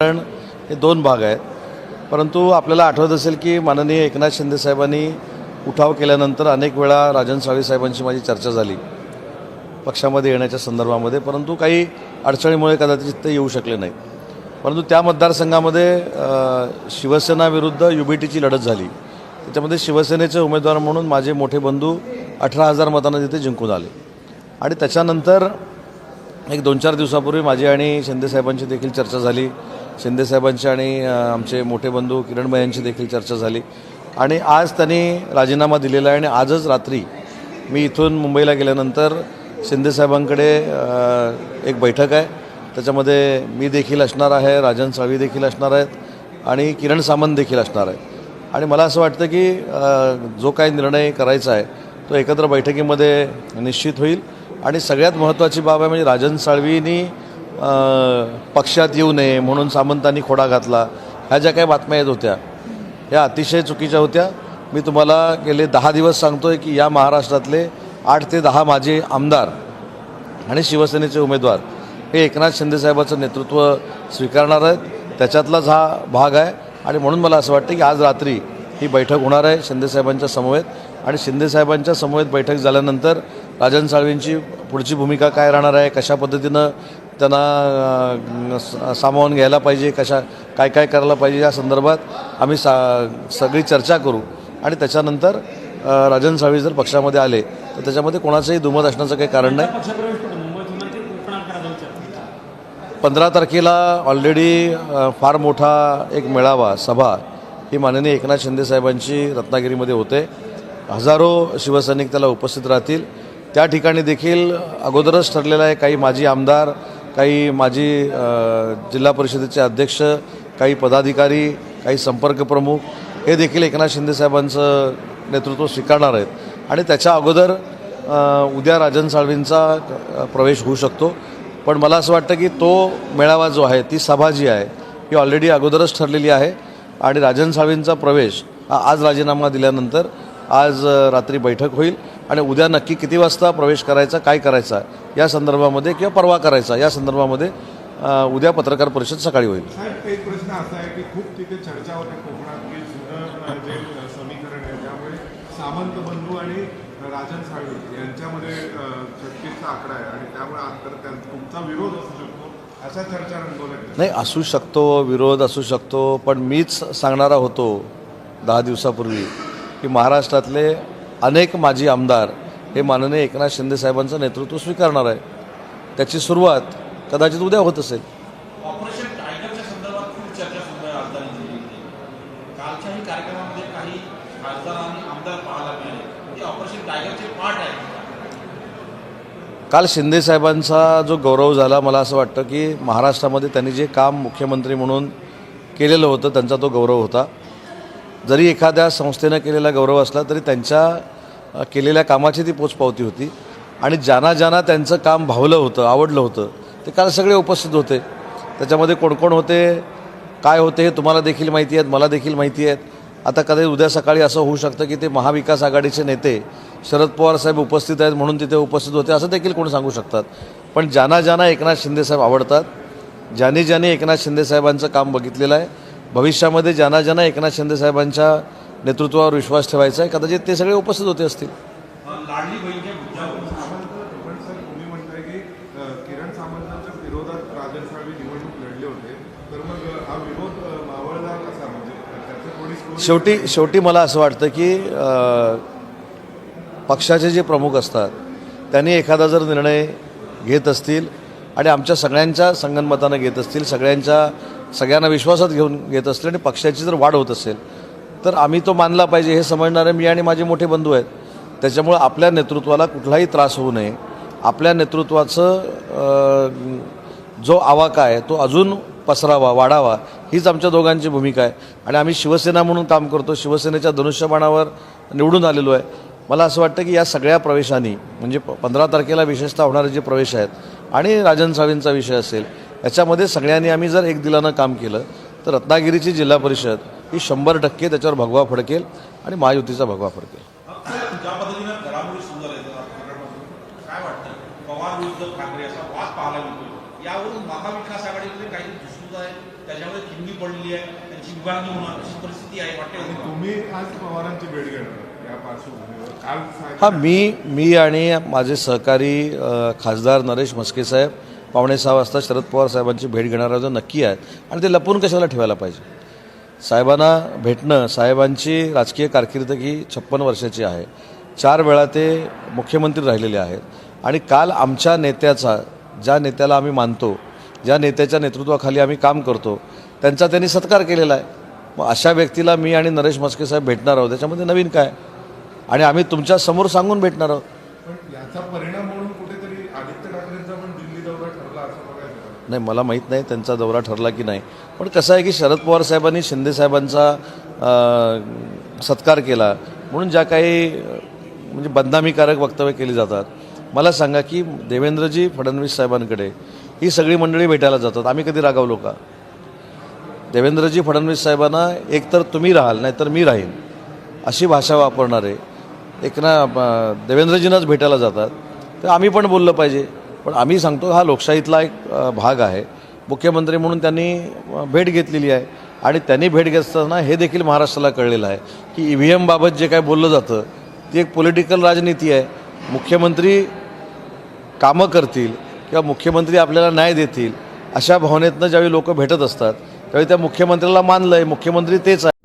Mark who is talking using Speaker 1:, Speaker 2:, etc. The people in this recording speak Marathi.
Speaker 1: कारण हे दोन भाग आहेत. परंतु आपल्याला आठवत असेल की माननीय एकनाथ शिंदे साहेबांनी उठाव केल्यानंतर अनेक वेळा राजन साळवी साहेबांची माझी चर्चा झाली पक्षामध्ये येण्याच्या संदर्भामध्ये. परंतु काही अडचणीमुळे कदाचित ते येऊ शकले नाही. परंतु त्या मतदारसंघामध्ये शिवसेना विरुद्ध यू बी टीची लढत झाली. त्याच्यामध्ये शिवसेनेचे उमेदवार म्हणून माझे मोठे बंधू अठरा हजार मतांना तिथे जिंकून आले. आणि त्याच्यानंतर एक दोन चार दिवसापूर्वी माझी आणि शिंदेसाहेबांची देखील चर्चा झाली. शिंदेसाहेबांची आणि आमचे मोठे बंधू किरणबाई यांची देखील चर्चा झाली. आणि आज त्यांनी राजीनामा दिलेला आहे आणि आजच रात्री मी इथून मुंबईला गेल्यानंतर शिंदेसाहेबांकडे एक बैठक आहे. त्याच्यामध्ये मी देखील असणार आहे राजन साळवी देखील असणार आहेत आणि किरण सामंत देखील असणार आहेत. आणि मला असं वाटतं की जो काही निर्णय करायचा आहे तो एकत्र बैठकीमध्ये निश्चित होईल. आणि सगळ्यात महत्त्वाची बाब आहे म्हणजे राजन साळवीनी पक्षात येऊ नये म्हणून सामंतांनी खोडा घातला. ह्या ज्या काही बातम्या येत होत्या ह्या अतिशय चुकीच्या होत्या. मी तुम्हाला गेले दहा दिवस सांगतोय की या महाराष्ट्रातले आठ ते दहा माझे आमदार आणि शिवसेनेचे उमेदवार हे एकनाथ शिंदेसाहेबाचं नेतृत्व स्वीकारणार आहेत. त्याच्यातलाच हा भाग आहे. आणि म्हणून मला असं वाटतं की आज रात्री ही बैठक होणार आहे शिंदेसाहेबांच्या समवेत. आणि शिंदेसाहेबांच्या समवेत बैठक झाल्यानंतर राजन साळवींची पुढची भूमिका काय राहणार आहे कशा पद्धतीनं त्यांना सामावून घ्यायला पाहिजे कशा काय काय करायला पाहिजे या संदर्भात आम्ही सा सगळी चर्चा करू. आणि त्याच्यानंतर राजन साळवी जर पक्षामध्ये आले तर त्याच्यामध्ये कोणाचंही दुमत असण्याचं काही कारण नाही. पंधरा तारखेला ऑलरेडी फार मोठा एक मेळावा सभा ही माननीय एकनाथ शिंदे साहेबांची रत्नागिरीमध्ये होते. हजारो शिवसैनिक त्याला उपस्थित राहतील. त्या ठिकाणी देखील अगोदरच ठरलेला आहे काही माजी आमदार काही माजी जिल्हा परिषदेचे अध्यक्ष काही पदाधिकारी काही संपर्क प्रमुख हे देखील एकनाथ शिंदेसाहेबांचं नेतृत्व स्वीकारणार आहेत. आणि त्याच्या अगोदर उद्या राजन साळवींचा प्रवेश होऊ शकतो. पण मला असं वाटतं की तो मेळावा जो आहे ती सभा जी आहे ही ऑलरेडी अगोदरच ठरलेली आहे. आणि राजन साळवींचा प्रवेश हा आज राजीनामा दिल्यानंतर आज रात्री बैठक होईल. आणि उद्या नक्की किती वाजता प्रवेश करायचा काय करायचा या संदर्भामध्ये किंवा परवा करायचा या संदर्भामध्ये उद्या पत्रकार परिषद सकाळी होईल.
Speaker 2: एक प्रश्न असा आहे की खूप तिथे चर्चा होते कोकणात जे समीकरण आहे त्यामुळे सामंत बंधू आणि राजन साळवी यांच्यामध्ये छत्तीसचा आकडा आहे आणि त्यामुळे तुमचा विरोध असू शकतो अशा चर्चा रंगवल्या
Speaker 1: नाही असू शकतो विरोध असू शकतो पण मीच सांगणारा होतो दहा दिवसापूर्वी की महाराष्ट्रातले अनेक माजी आमदार हे माननीय एकनाथ शिंदे साहेबांचं नेतृत्व स्वीकारणार आहे. त्याची सुरुवात कदाचित उद्या होत असेल. काल शिंदे साहेबांचा जो गौरव झाला मला असं वाटतं की महाराष्ट्रामध्ये त्यांनी जे काम मुख्यमंत्री म्हणून केलेलं होतं त्यांचा तो गौरव होता. जरी एखाद्या संस्थेनं केलेला गौरव असला तरी त्यांच्या केलेल्या कामाची ती पोचपावती होती. आणि ज्यांना ज्यांना त्यांचं काम भावलं होतं आवडलं होतं ते काल सगळे उपस्थित होते. त्याच्यामध्ये कोण कोण होते काय होते हे तुम्हाला देखील माहिती आहेत मला देखील माहिती आहेत. आता कधी उद्या सकाळी असं होऊ शकतं की ते महाविकास आघाडीचे नेते शरद पवार साहेब उपस्थित आहेत म्हणून तिथे उपस्थित होते असं देखील कोण सांगू शकतात. पण ज्यांना ज्यांना एकनाथ शिंदेसाहेब आवडतात ज्यांनी ज्यांनी एकनाथ शिंदेसाहेबांचं काम बघितलेलं आहे भविष्यामध्ये ज्यांना ज्यांना एकनाथ शिंदेसाहेबांच्या नेतृत्वावर विश्वास ठेवायचा आहे कदाचित ते सगळे उपस्थित होते असतील. शेवटी शेवटी मला असं वाटतं की पक्षाचे जे प्रमुख असतात त्यांनी एखादा जर निर्णय घेत असतील आणि आमच्या सगळ्यांच्या संगनमतानं घेत असतील सगळ्यांच्या सगळ्यांना विश्वासात घेऊन घेत असते आणि पक्षाची जर वाढ होत असेल तर आम्ही तो मानला पाहिजे हे समजणारे मी आणि माझे मोठे बंधू आहेत. त्याच्यामुळं आपल्या नेतृत्वाला कुठलाही त्रास होऊ नये. आपल्या नेतृत्वाचं जो आवाका आहे तो अजून पसरावा वाढावा हीच आमच्या दोघांची भूमिका आहे. आणि आम्ही शिवसेना म्हणून काम करतो शिवसेनेच्या धनुष्यबाणावर निवडून आलेलो आहे. मला असं वाटतं की या सगळ्या प्रवेशांनी म्हणजे पंधरा तारखेला विशेषतः होणारे जे प्रवेश आहेत आणि राजन सावींचा विषय असेल याच्यामध्ये सगळ्यांनी आम्ही जर एक दिलानं काम केलं तर रत्नागिरीची जिल्हा परिषद ही शंभर टक्के त्याच्यावर भगवा फडकेल आणि महायुतीचा भगवा फडकेल.
Speaker 3: ज्या पद्धतीनं घडामोडी सुरू झाल्या आहेत राजकारणामध्ये, काय वाटतं? पवार विरुद्ध ठाकरे असा वाद पाहायला मिळतो यावरून महाविकास आघाडीमध्ये काही दुसरी आहे त्याच्यामध्ये खिंडी पडलेली आहे त्यांची विभागणी होणार अशी परिस्थिती आहे वाटते
Speaker 2: आणि तुम्ही आज पवारांची भेट घेणार या पार्श्वभूमीवर. काल
Speaker 1: हा मी मी आणि माझे सहकारी खासदार नरेश म्हस्के साहेब पावणे सहा वाजता शरद पवार साहेबांची भेट घेणार जो नक्की आहेत आणि ते लपून कशाला ठेवायला पाहिजे? साहेबांना भेटणं साहेबांची राजकीय कारकिर्द ही छप्पन वर्षाची आहे. चार वेळा ते मुख्यमंत्री राहिलेले आहेत. आणि काल आमच्या नेत्याचा ज्या नेत्याला आम्ही मानतो ज्या नेत्याच्या नेतृत्वाखाली आम्ही काम करतो त्यांचा त्यांनी सत्कार केलेला आहे. मग अशा व्यक्तीला मी आणि नरेश म्हस्के साहेब भेटणार आहोत त्याच्यामध्ये नवीन काय? आणि आम्ही तुमच्यासमोर सांगून भेटणार आहोत.
Speaker 2: पण याचा परिणाम म्हणून कुठेतरी आदित्य ठाकरेंचा पण दिल्ली दौरा ठरला असं बघायचं का?
Speaker 1: नाही मला माहीत नाही त्यांचा दौरा ठरला की नाही. पण कसं आहे की शरद पवार साहेबांनी शिंदे साहेबांचा सत्कार केला. म्हणून ज्या काही म्हणजे बदनामीकारक वक्तव्य केली जातात. मला सांगा की देवेंद्रजी फडणवीस साहेबांकडे ही सगळी मंडळी भेटायला जातात. आम्ही कधी रागावलो का? देवेंद्रजी फडणवीस साहेबांना एकतर तुम्ही राहाल नाहीतर मी राहीन. अशी भाषा वापरणारे. एक ना देवेंद्रजींनाच भेटायला जातात. तर आम्ही पण बोललं पाहिजे. पण आम्ही सांगतो हा लोकशाहीतला एक भाग आहे. मुख्यमंत्री म्हणून त्यांनी भेट घेतलेली आहे. आणि त्यांनी भेट घेत असताना हे देखील महाराष्ट्राला कळलेलं आहे की ई व्ही एमबाबत जे काय बोललं जातं ती एक पॉलिटिकल राजनीती आहे. मुख्यमंत्री कामं करतील किंवा मुख्यमंत्री आपल्याला न्याय देतील अशा भावनेतनं ज्यावेळी लोक भेटत असतात त्यावेळी त्या मुख्यमंत्र्याला मानलं आहे मुख्यमंत्री तेच आहे.